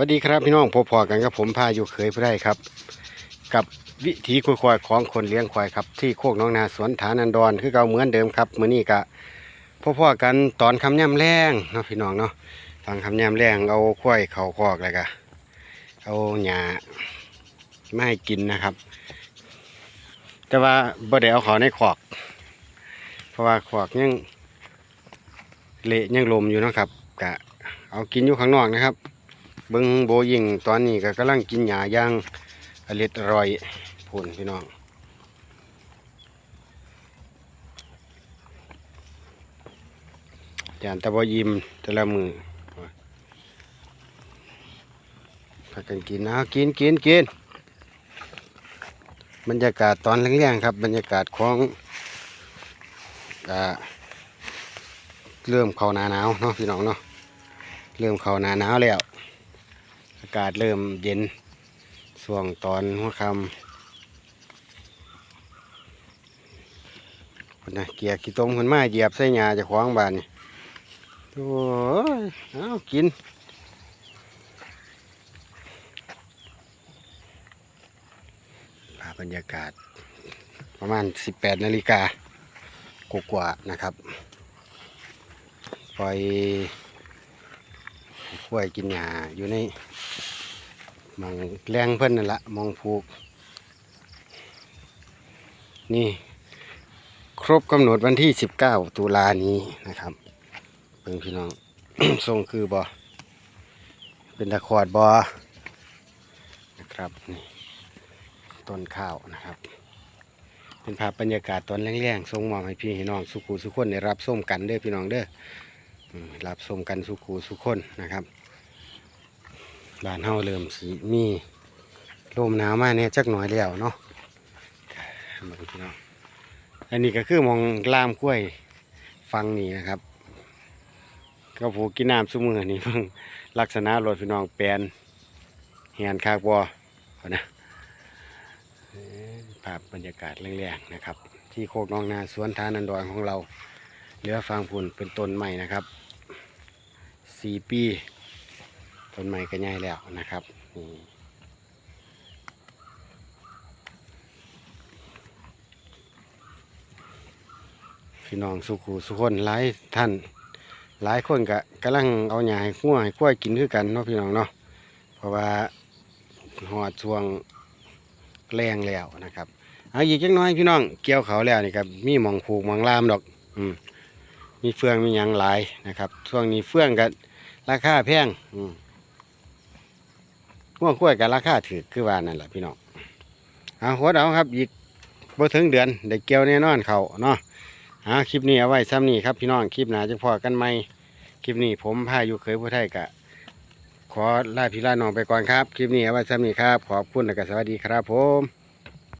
วัสดีครับพี่น้องพบพอกันกับผมพาอยู่เคยผู้ได้ครับ กับวิถีคุยควายของคนเลี้ยงควายครับที่โคกน้องนาสวนฐานันดรคือเก่าเหมือนเดิมครับมื้อนี้ก็พบพอกันตอนคำย่ำแรงเนาะพี่น้องเนาะตอนคำย่ำแรงเอาควายเขาคอกเลยก็เอาหญ้าไม่ให้กินนะครับ แต่ว่าบ่ได้เอาเขาในคอก เพราะว่าคอกยังเละยังลมอยู่นะครับกะเอากินอยู่ข้างนอกนะครับ บิงโบยิงตอนนี้ก็กำลังกินหญ้าย่างอร่อยอร่อยพูนพี่น้องจานตะบอยิมแต่ละมือพากันกินนะกินกินกินบรรยากาศตอนแรงๆครับ บรรยากาศของเริ่มเข้าหนาหนาวเนาะพี่น้องเนาะเริ่มเข้าหนาหนาวแล้วากาศเริ่มเย็นช่วงตอนหัวค่ำพุ่นนะเกียร์ขี้ตมคนมาเหยียบใส่หญ้าจะขวางบานนี่โอ้ยเอากินภาพบรรยากาศ ประมาณ 18 นาฬิกากว่านะครับปล่อยกล้วยกินหญ้าอยู่ใน มองแรงเพิ่นนั่นละมองผูก นี่ ครบกำหนดวันที่19ตุลานี้นะครับเพิ่งพี่น้อง ทรงคือบอเป็นตะขอดบอนะครับนี่ต้นข้าวนะครับ เป็นภาพบรรยากาศตอนแรงๆทรงมอบให้พี่ให้น้องสุขูสุขคนได้รับส้มกันเด้อพี่น้องเด้อรับส้มกันสุขูสุขคนนะครับ บ้านเฮาเริ่มสีมีลมหนาวมาเนี่ยจักหน่อยแล้วเนาะมาดูพี่น้องอันนี้ก็คือมองล่ามกล้วยฟังนี่นะครับก็ผูกกินน้ำซุมือนี่เพิ่งลักษณะรถพี่น้องแปลนเฮียนคากบัวเอนะภาพบรรยากาศแรงๆนะครับ ที่โคกน้องนาสวนทานันดอนของเราเหลือฟังผุนเป็นต้นใหม่นะครับสี่ปี ต้นไม้ก็ใหญ่แล้วนะครับนี่พี่น้องสุขูสุคนหลายท่าน หลายคนก็กำลังเอาหญ้าให้ขั้วให้ขั้วกินคือกันเนาะพี่น้องเนาะเพราะว่าหอดช่วงแรงแล้วนะครับเอาอีกจักน้อยพี่น้องเกี่ยวเขาแล้วนี่ครับมีหมองผูกหมองลามดอก อืมมีเฟืองมีหยังหลายนะครับ ช่วงนี้เฟืองก็ราคาแพงอืม ง่วงกล้วยกับราคาถือคือว่านั่นแหละพี่น้องเอาหัวเดาครับอีกบ่ถึงเดือนได้เกี่ยวแน่นอนเขาเนาะหาคลิปนี้เอาไว้ซ้ำนี่ครับพี่น้องคลิปหนาจะพอกันไหมคลิปนี้ผมพาอยู่เคยผู้ไทยกะ ขอลาพี่ลาน้องไปก่อนครับ คลิปนี้เอาไว้ซ้ำนี่ครับ ขอบคุณและก็สวัสดีครับผม